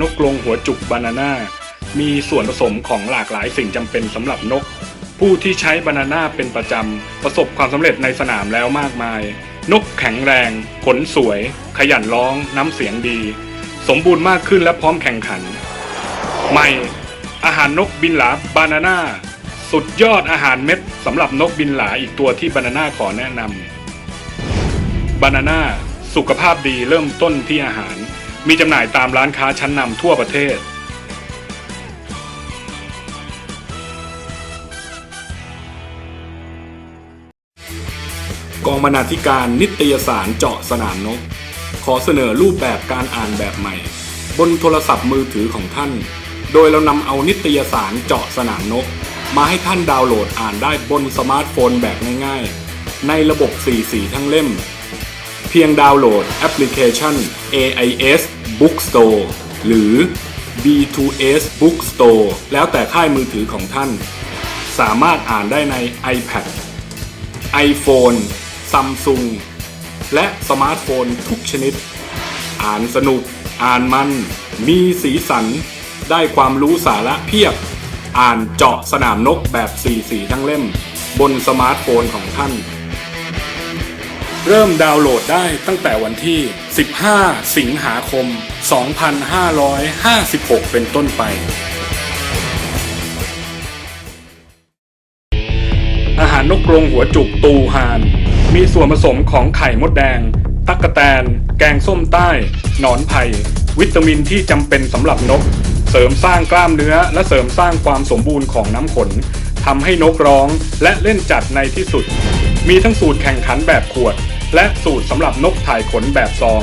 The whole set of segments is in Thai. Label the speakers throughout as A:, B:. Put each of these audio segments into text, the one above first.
A: นกกรงหัวจุกบานาน่ามีส่วนผสมของหลากหลายสิ่งจำเป็นสำหรับนก ผู้ที่ใช้บานาน่าเป็นประจำ ประสบความสำเร็จในสนามแล้วมากมาย นกแข็งแรง ขนสวย ขยันร้อง น้ำเสียงดี สมบูรณ์มากขึ้นและพร้อมแข่งขัน ใหม่ อาหารนกบินหลาบานาน่าสุดยอดอาหารเม็ดสำหรับนกบินหลาอีกตัวที่บานาน่าขอแนะนำบานาน่าสุขภาพดีเริ่มต้นที่อาหาร มีจำหน่ายตามร้านค้าชั้นนำทั่วประเทศ กองบรรณาธิการนิตยสารเจาะสนามนก ขอเสนอรูปแบบการอ่านแบบใหม่ บนโทรศัพท์มือถือของท่าน โดยเรานำเอานิตยสารเจาะสนามนก มาให้ท่านดาวน์โหลดอ่านได้บนสมาร์ทโฟนแบบง่ายๆ ในระบบ4สีทั้งเล่ม เพียงดาวน์โหลดแอปพลิเคชัน AIS Bookstore หรือ B2S Bookstore แล้วแต่ค่ายมือถือของท่าน สามารถอ่านได้ใน iPad iPhone Samsung และสมาร์ทโฟนทุกชนิด อ่านสนุก อ่านมัน มีสีสัน ได้ความรู้สาระเพียบ อ่านเจาะสนามนกแบบสีสีทั้งเล่ม บนสมาร์ทโฟนของท่าน เริ่มดาวน์โหลดได้ตั้งแต่วันที่ 15 สิงหาคม 2556 เป็นต้นไป อาหารนกกรงหัวจุกตูฮาน มีส่วนผสมของไข่มดแดง ตั๊กะแตน แกงส้มใต้ หนอนไผ่ วิตามินที่จำเป็นสำหรับนก เสริมสร้างกล้ามเนื้อ และเสริมสร้างความสมบูรณ์ของน้ำขนทำให้นกร้องและเล่นจัดในที่สุด มีทั้งสูตรแข่งขันแบบขวด และสูตรสำหรับนกถ่ายขนแบบซอง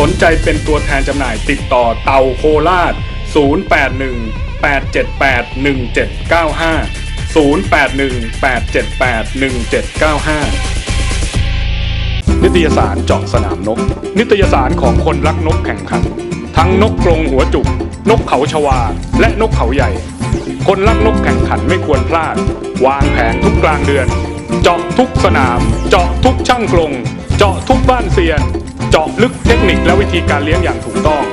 A: สนใจเป็นตัวแทนจำหน่ายติดต่อเตาโคราช 081 878 1795 0818781795 นิตยสารเจาะสนามนก นิตยสารของคนรักนกแข่งขัน ทั้งนกกรงหัวจุก นกเขาชวา และนกเขาใหญ่ คนรักนกแข่งขันไม่ควรพลาด วางแผนทุกกลางเดือน เจาะทุกสนาม เจาะทุกช่างกรง เจาะทุกบ้านเซียน เจาะลึกเทคนิคและวิธีการเลี้ยงอย่างถูกต้อง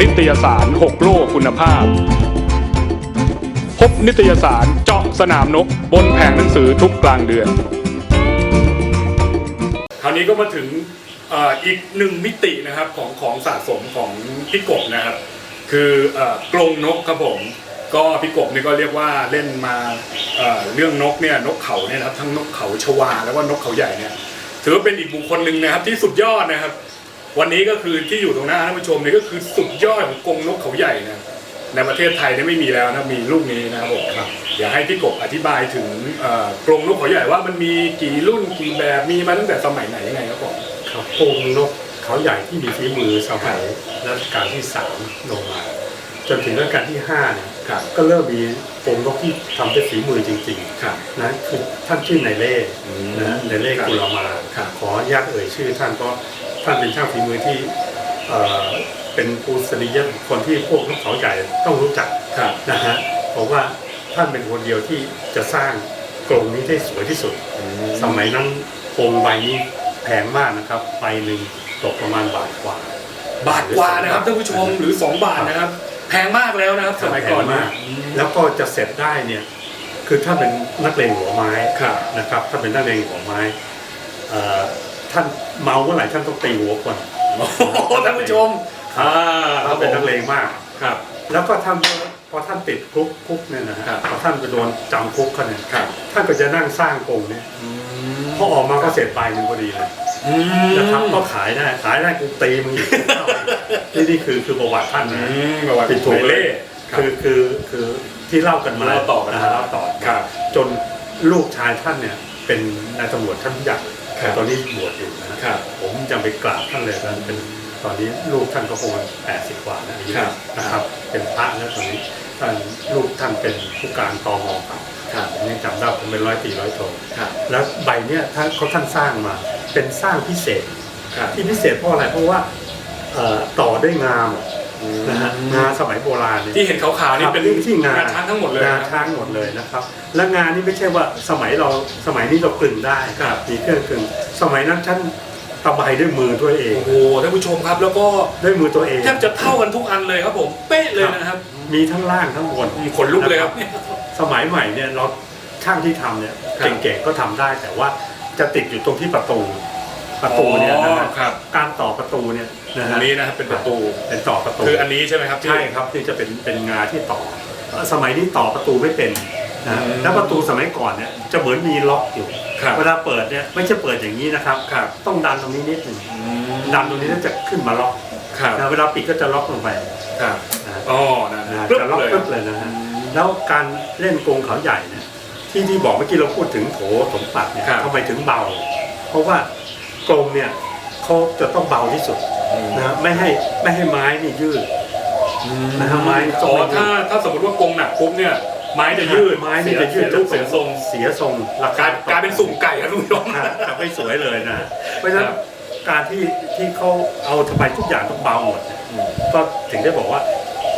A: นิตยสาร 6 โลคุณภาพ พบนิตยสารเจาะสนามนก บนแผงหนังสือทุกกลางเดือน คราวนี้ก็มาถึงเอ่ออีกหนึ่งมิตินะครับของของสะสมของพี่กบนะครับ คือเอ่อกรงนกครับผม ก็พี่กบนี่ก็เรียกว่าเล่นมาเอ่อเรื่องนกเนี่ยนกเขาเนี่ยนะครับทั้งนกเขาชวาแล้วก็นกเขาใหญ่เนี่ย ถือว่าเป็นอีกบุคคลหนึ่งนะครับ ที่สุดยอดนะครับ วันนี้ก็คือที่อยู่ตรงหน้าท่านผู้ชมนี่ก็คือสุดยอดของกรงนกเขาใหญ่นะครับในประเทศไทยเนี่ยไม่มีแล้วนะมีลูกนี้นะครับผมอยากให้พี่กบอธิบายถึงเอ่อกรงนกเขาใหญ่ว่ามันมีกี่รุ่นกี่แบบมีมาตั้งแต่สมัยไหนยังไงครับผม
B: ครับโครงนกเขาใหญ่ที่มีฝีมือสมัยรัชกาลที่สามลงมาจนถึงรัชกาลที่ห้าเนี่ย
A: ครับ
B: ก็เริ่มมีโครงนกที่ทำด้วยฝีมือจริง
A: ครับ
B: ๆนะคือท่านชื่อในายเล่
A: อืม
B: นะในายเล่
A: ครับ
B: กุลมา
A: ครับ
B: ขออนุญาตเอ่ยชื่อท่านเพราะท่านเป็นช่างฝีมือที่เอ่อเป็นภูสนียบุคคนที่พวกนกเขาใหญ่ต้องรู้จัก
A: ครับ
B: นะฮะเพราะว่าท่านเป็นคนเดียวที่จะสร้างกรงนี้ได้สวยที่สุด สมัยนั้นโครงใบนี้แพงมากนะครับใบหนึ่งตกประมาณบาทกว่า
A: บาทกว่านะครับท่านผู้ชมหรือ 2 บาทนะครับแพงมากแล้วนะครับสมัยก่อน
B: แพง
A: นะ
B: มากแล้วก็จะเสร็จได้เนี่ยคือถ้าเป็นนักเลงหัวไม้
A: ครับ
B: นะครับ ถ้าเป็นนักเลงหัวไม้เอ่อท่านเมาเมื่อไหร่ท่านต้องตีหัวคน
A: โอ้โหท่านผู้ชมอ่าครั
B: ถ้า
A: บ
B: เป็นนักเลงมาก
A: ครับ
B: แล้วก็ท่านพอท่านติดคุกคุกเนี่ยนะฮะ
A: ครับ
B: พอท่านไปโดนจำคุกเขาเนี่ย
A: ครับ
B: ท่านก็จะนั่งสร้างกรงเนี่ย พอออกมาก็เสร็จใบหนึ่งพอดีเลย
A: อืม
B: นะครับก็ขายได้ขายได้กูตีมึงอีกนี่นี่คือคือประวัติท่าน
A: อื
B: นะ
A: มประวัติ
B: ผิดถูก
A: เล่
B: คือคือคือที่เล่ากันมา
A: เล่าต่อกัน
B: นะฮะเล่าต่อ
A: ครับ
B: จนลูกชายท่านเนี่ย เป็นนายตำรวจท่านผู้ใหญ่
A: ครับ
B: ตอนนี้บวชอยู่นะครับผมยังไปกราบท่านเลยท่านเป็นตอนนี้ลูกท่านก็คงแปดสิบกว่านะอายุ
A: ครับ
B: นะครับ เป็นพระแล้วตอนนี้ท่านลูกท่านเป็นผู้การตมครับ
A: ครับ
B: ผมยังจำได้ผมเป็นร้อยตีร้อยโท
A: ครับ
B: แล้วใบเนี่ยท่านเขาท่านสร้างมาเป็นสร้างพิเศษ
A: ครับ
B: ที่พิเศษเพราะอะไรเพราะว่าเอ่อต่อด้วยงามนะฮะงาสมัยโบราณเนี่ย
A: ที่เห็นขาวๆนี่เป็น
B: ครับที่งา
A: ช้างทั้งหมดเลย
B: งา
A: นะ
B: ช้างหมดเลยนะครับ และงานนี่ไม่ใช่ว่าสมัยเราสมัยนี้เรากลึงได้
A: ครับ
B: มีเครื่องกลึงสมัยนั้นท่านตะไบด้วยมือตัวเอง
A: โอ้โหท่านผู้ชมครับ แล้วก็
B: ด้วยมือตัวเอง
A: แทบจะเท่ากันทุกอันเลยครับผม เป๊ะเลยนะครับ
B: มีทั้งล่างทั้งบน
A: ขนลุกเลยครับ
B: สมัยใหม่เนี่ยเราช่างที่ทำเนี่ย
A: ครับ
B: เก่งๆก็ทำได้ แต่ว่าจะติดอยู่ตรงที่ประตูประตูเนี่ยนะ
A: อ๋
B: ฮะ
A: อครับ
B: การต่อประตูเนี่ยนะ
A: ตร
B: ฮะ
A: งนี้นะครับเป็นประตู
B: เป็นต่อประตู
A: คืออันนี้ใช่ไหมครับที่
B: ใช่ครับที่จะเป็นเป็นงาที่ต่อ สมัยนี้ต่อประตูไม่เป็นนะ
A: อืม
B: แล้วประตูสมัยก่อนเนี่ยจะเหมือนมีล็อกอยู่
A: ครับ
B: เวลาเปิดเนี่ยไม่ใช่เปิดอย่างนี้นะครับ
A: ครับ
B: ต้องดันตรงนี้นิดหนึ่ง
A: อืม
B: ดันตรงนี้แล้วจะขึ้นมาล็อก
A: ครับ
B: นะเวลาปิดก็จะล็อกลงไป
A: ครับ
B: นะ
A: อ๋อนะ
B: นะ
A: ปึ๊บ
B: จะล็อก
A: เลย
B: ปึ๊บเลยนะฮะ แล้วการเล่นกรงเขาใหญ่เนี่ยที่ที่บอกเมื่อกี้เราพูดถึงโถสมปัดเนี่ย
A: ครับ
B: ทำไมถึงเบา เพราะว่ากรงเนี่ยเขาจะต้องเบาที่สุดนะฮะไม่ให้ไม่ให้ไม้นี่ยืด นะฮะไม้
A: อ๋อถ้าถ้าสมมติว่ากรงหนักปุ๊บเนี่ย ไม้จะยืด
B: ไม้นี่จะยืด
A: เสีรูปเสียทรง
B: เสียทรงราก
A: ลายกลายเป็นสุ่มไก่ครับทุกผู้ชม
B: อ่าจะไม่สวยเลยนะ เพราะฉะนั้
A: คนรับ
B: การที่ที่เขาเอาทำไมทุกอย่างต้องเบาหมดเนี่ยก็ถึงได้บอกว่า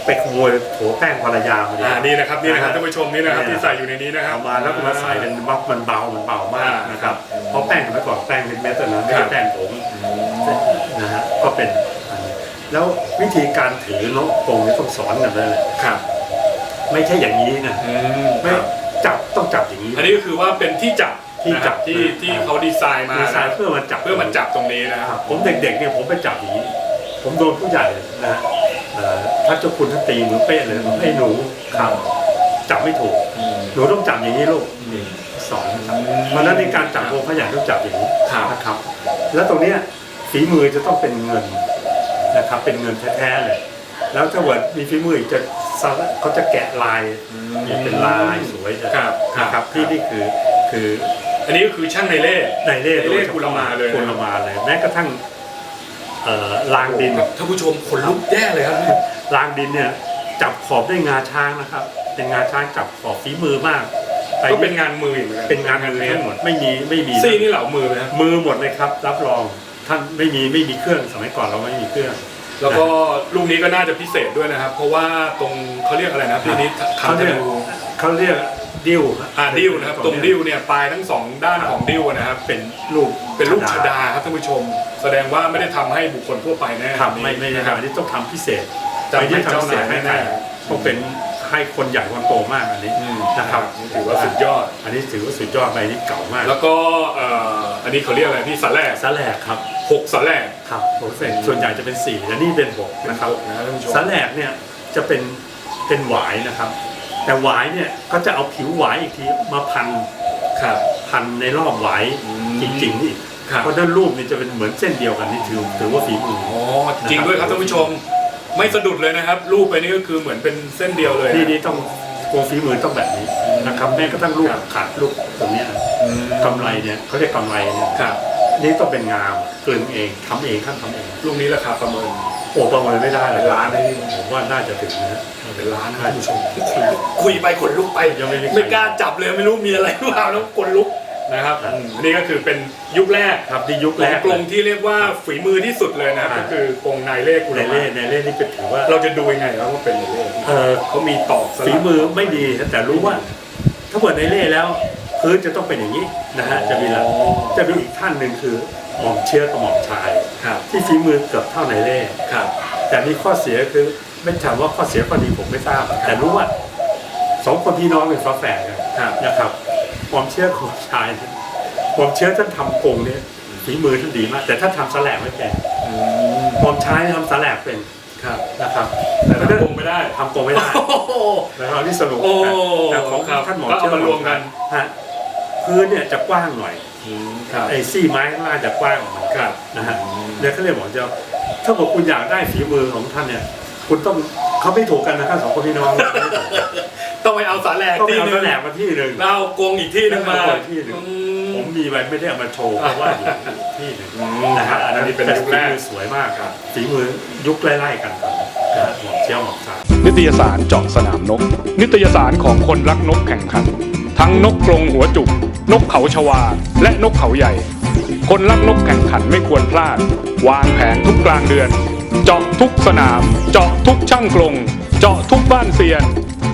B: ไปขโมยโถแป้งภรรยามา
A: อ่านี่นะครับนี่นะครับ
B: นะฮะ
A: ท่านผู้ชมนี่นะครับ
B: เนี่ย
A: ที่ใส่อยู่ในนี้นะครับ
B: เอามาแล้วก็มาใส่เป็นบล็อกมันเบา มันเบามากนะครับ
A: อ่า
B: เพราะแป้งสมัยก่อนแป้งเป็นเม็ดนะไม่
A: ครั
B: ใช่
A: บ
B: แป้งผงนะฮะ ก็เป็นอันนี้แล้ววิธีการถือนกกรงนี่ต้องสอนกันเลย
A: ครับ
B: ไม่ใช่อย่างนี้นะ
A: อืม
B: ไม่จับต้องจับอย่างนี้
A: อันนี้ก็คือว่าเป็นที่จับ
B: ที่จับ
A: นะครับที่ที่
B: ครับ
A: เขาดีไซน์มา
B: ดีไซ
A: นะ
B: น์เพื่อมาจับ
A: เพื่อมันจับตรงนี้นะค
B: ค
A: รั
B: รับบผมเด็กๆเนี่ยผมไปจับอย่างนี้ ผมโดนผู้ใหญ่นะฮะเอ่อ ท่านเจ้าคุณท่านตีมือเป๊ะเลยบอกให้หนูครับจับไม่ถูก หนูต้องจับอย่างนี้ลูกสอนนะครับเพราะฉะนั้นในการจับวงพยานต้องจับอย่างนี้
A: ครับ
B: นะครับ แล้วตรงเนี้ยฝีมือจะต้องเป็นเงินนะครับ เป็นเงินแท้ๆเลย แล้วถ้าเกิดมีฝีมืออีกจะสลักเขาจะแกะลายนี่เป็นลายสวยเลย
A: ครับ
B: นะครับที่นี่คือคือ
A: อันนี้ก็คือช่างในเล่
B: ในเล่
A: ในเล่กุลมาเลย
B: กุลมาเลยแม้กระทั่งเอ่อ รางดิน
A: ท่านผู้ชมขนลุกแย่เลยครับ
B: รางดินเนี่ยจับขอบด้วยงาช้างนะครับ เป็นงาช้างจับขอบฝีมือมากไป
A: ก็เป็นงานมืออีกหมือกั
B: เป็นงานมือทั้งหมดไม่มีไม่มี
A: ซี่นี่เหลามือไหมครับ
B: มือหมดเลยครับ รับรองท่านไม่มีไม่มีเครื่องสมัยก่อนเราไม่มีเครื่อง
A: แล้วก็ลูกนี้ก็น่าจะพิเศษด้วยนะครับ เพราะว่าตรงเขาเรียกอะไรนะพี่นิด
B: เขา
A: คำ
B: เรียก
A: ดู
B: เขาเรียกดิ้ว
A: อ่าดิ้วนะครับตรงดิ้วเนี่ยปลายทั้งสองด้านของดิ้วนะครับ
B: เป็นลูก
A: เป็นลูกชดาครับท่านผู้ชม แสดงว่าไม่ได้ทำให้บุคคลทั่วไปแน่
B: ครับไม่ไม่ได้
A: นะครับ
B: อันนี้ต้องทำพิเศษ
A: จำให้
B: ไม่ได้
A: เจ้า
B: ทำพิเศษ
A: นาย
B: ให้ใคร
A: แน่
B: ต้องเป็นให้คนใหญ่คนโตมากอันนี้
A: อืม
B: นะครับ
A: นี่ถือว่าสุดยอด
B: อันนี้ถือว่าสุดยอดใบนี้เก่ามาก
A: แล้วก็เอ่ออันนี้เขาเรียกอะไรพี่สันแรก
B: สแลกครับ
A: หกสันแรก
B: ครับผมเป็นส่วนใหญ่จะเป็นสี่และนี่เป็นหกนะครับ
A: นะท่านผู้ชม
B: สแลกเนี่ยจะเป็นเป็นหวายนะครับ แต่หวายเนี่ยก็จะเอาผิวหวายอีกทีมาพัน
A: ครับ
B: พันในรอบหวาย
A: อืม
B: จริงๆนี่
A: ครับ
B: เพราะด้านรูปนี่จะเป็นเหมือนเส้นเดียวกันนี่ถือถือว่าฝีมือ
A: อ๋อจริงด้วยครับท่านผู้ชมไม่สะดุดเลยนะครับ รูปไปนี่ก็คือเหมือนเป็นเส้นเดียวเลย
B: นี่นี่ต้องโกงฝีมือต้องแบบนี้นะครับแม้กระทั่งรูป
A: ครับ
B: ขาดรูปตรงเนี้ย
A: อืม
B: กำไรเนี่ยเขาเรียกกำไรเนี่ย
A: ครับ
B: นี่ต้องเป็นงามกลึงเองทำเองท่านทำเอง
A: ลูกนี้ราคาประเมิน
B: โอ้ประเมินไม่ได้เลย
A: เป็นล้านนะ
B: ผมว่าน่าจะถึงนะ
A: เป็นล้านนะท่านผู้ชม คุยไปขนลุกไป
B: ยังไม่มีใคร
A: ไม่กล้าจับเลยไม่รู้มีอะไรหรือเปล่าแล้วขนลุก นะครับ
B: ครับ
A: อืมนี่ก็คือเป็นยุคแรก
B: ครับที่ยุค
A: ข
B: แร
A: อง
B: ก
A: กรงที่เรียกว่าฝีมือที่สุดเลยนะครับ
B: อ่า
A: ก็คือกรงนายเล่กุ
B: ใน
A: ลมา
B: เล่ในเล่นี่เป็นถือว่า
A: เราจะดูยังไงครับว่าเป็นนายเล่
B: เออ
A: เขามีตอกสลัก
B: ฝีมือไม่ดีแต่รู้ว่า ถ้าเปิดในเล่แล้วพื้นจะต้องเป็นอย่างนี้นะฮะจะมีละ
A: อ๋อ
B: จะมีอีกท่านหนึ่งคือหม่อมเชื้อกับหม่อมชาย
A: ครับ
B: ที่ฝีมือเกือบเท่าในเล่
A: ครับ
B: แต่มีข้อเสียคือไม่ถามว่าข้อเสียข้อดีผมไม่ทราบ แต่รู้ว่าสองคนพี่น้องเป็นฝาแฝดกัน
A: ครับ
B: นะครับ หม่อมเชื้อกับหม่อมชายเนี่ยหม่อมเชื้อท่านทำกรงเนี่ยฝีมือท่านดีมาก แต่ท่านทำสแลกไม่เป็น
A: อืม
B: หม่อมชายทำสแลกเป็น
A: ครับ
B: นะครับ
A: แต่ทำกรงไม่ได้
B: ทำกรงไม่ได้
A: โอ้โห
B: นะครับที่สรุป
A: โอ้
B: แต่ของ
A: ครับ
B: ท่านหมอ
A: ก็เอามารวมกัน
B: ฮะพื้นเนี่ยจะกว้างหน่อย
A: ครับ
B: ไอ้ซี่ไม้ข้างล่างจะกว้างออกมา
A: ครับ
B: นะฮะเนี่ยเขาเรียกหมอเจ้าถ้าบอกคุณอยากได้ฝีมือของท่านเนี่ย คุณต้องเขาไม่ถูกกันนะครับสองคนพี่น้องไม่ถูกกัน
A: ต้องไปเอาสาแหลก
B: ต้องไป
A: ที่
B: เอา
A: หนึ
B: แส
A: ง
B: ลกมาที่หนึ่ง
A: แล้วเอากรงอีกที่หนึงมา
B: เอากรงที่หนึ่ง
A: อื
B: ผมมมีไว้ไม่ได้เอามาโชว์เพราะว่าอยู่ที่หนึ่ง
A: อืม
B: นะฮะอันนั้น
A: อันนี้เป็นยุคแรก
B: ฝีมือสวยมากครับฝีมือยุคไล่ๆกันครับนะฮะหมอเชี่ยวหมอชาย
C: นิตยสารเจาะสนามนก นิตยสารของคนรักนกแข่งขัน ทั้งนกกรงหัวจุก นกเขาชวา และนกเขาใหญ่ คนรักนกแข่งขันไม่ควรพลาด วางแผนทุกกลางเดือน เจาะทุกสนาม เจาะทุกช่างกรงเจาะทุกบ้านเซียน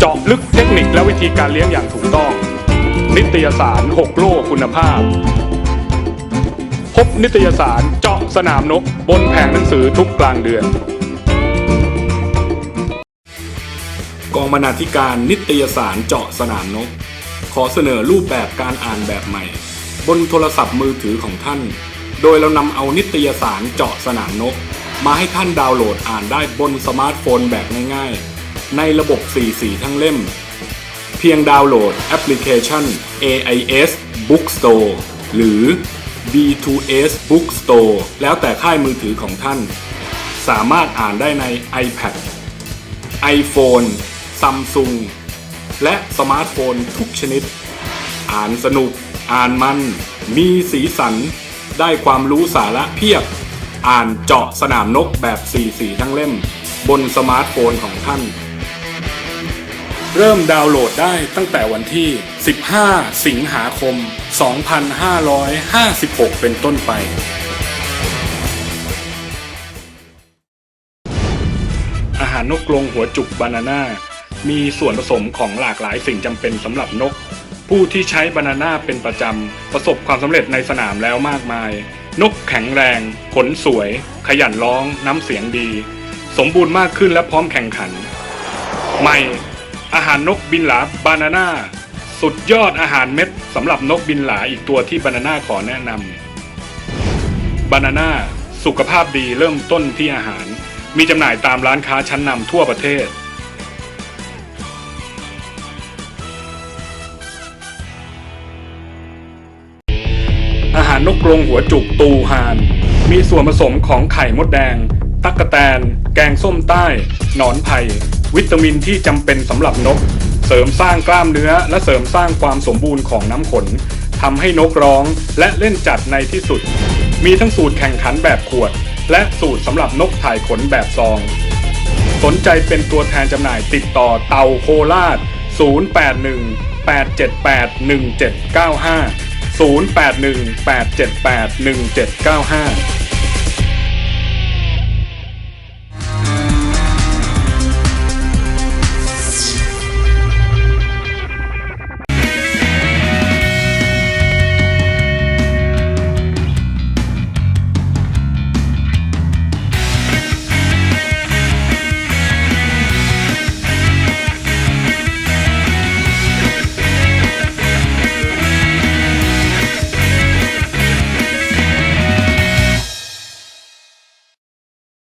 C: เจาะลึกเทคนิคและวิธีการเลี้ยงอย่างถูกต้อง นิตยสาร 6 โลคุณภาพ
D: บนิตยสารเจาะสนามนก บนแผงหนังสือทุกกลางเดือน
A: กองบรรณาธิการนิตยสารเจาะสนามนก ขอเสนอรูปแบบการอ่านแบบใหม่ บนโทรศัพท์มือถือของท่าน โดยเรานำเอานิตยสารเจาะสนามนก มาให้ท่านดาวน์โหลดอ่านได้บนสมาร์ทโฟนแบบง่ายๆ ในระบบ 4 สีทั้งเล่ม เพียงดาวน์โหลดแอปพลิเคชัน AIS Bookstore หรือ B2S Bookstore แล้วแต่ค่ายมือถือของท่าน สามารถอ่านได้ใน iPad iPhone Samsung และสมาร์ทโฟนทุกชนิด อ่านสนุก อ่านมัน มีสีสัน ได้ความรู้สาระเพียบ อ่านเจาะสนามนกแบบสีสีทั้งเล่ม บนสมาร์ทโฟนของท่าน เริ่มดาวน์โหลดได้ตั้งแต่วันที่ 15 สิงหาคม 2556 เป็นต้นไปอาหารนกกรงหัวจุกบานาน่า มีส่วนผสมของหลากหลายสิ่งจำเป็นสำหรับนก ผู้ที่ใช้บานาน่าเป็นประจำ ประสบความสำเร็จในสนามแล้วมากมาย นกแข็งแรง ขนสวย ขยันร้อง น้ำเสียงดี สมบูรณ์มากขึ้นและพร้อมแข่งขัน ใหม่ อาหารนกบินหลาบานาน่าสุดยอดอาหารเม็ดสำหรับนกบินหลาอีกตัวที่บานาน่าขอแนะนำบานาน่าสุขภาพดีเริ่มต้นที่อาหาร มีจำหน่ายตามร้านค้าชั้นนำทั่วประเทศ อาหารนกกรงหัวจุกตูฮาน มีส่วนผสมของไข่มดแดง ตักกะแตน แกงส้มใต้ หนอนไผ่ วิตามินที่จำเป็นสำหรับนก เสริมสร้างกล้ามเนื้อ และเสริมสร้างความสมบูรณ์ของน้ำขนทำให้นกร้องและเล่นจัดในที่สุด มีทั้งสูตรแข่งขันแบบขวด และสูตรสำหรับนกถ่ายขนแบบซอง สนใจเป็นตัวแทนจำหน่ายติดต่อเตาโคราช 0818781795 0818781795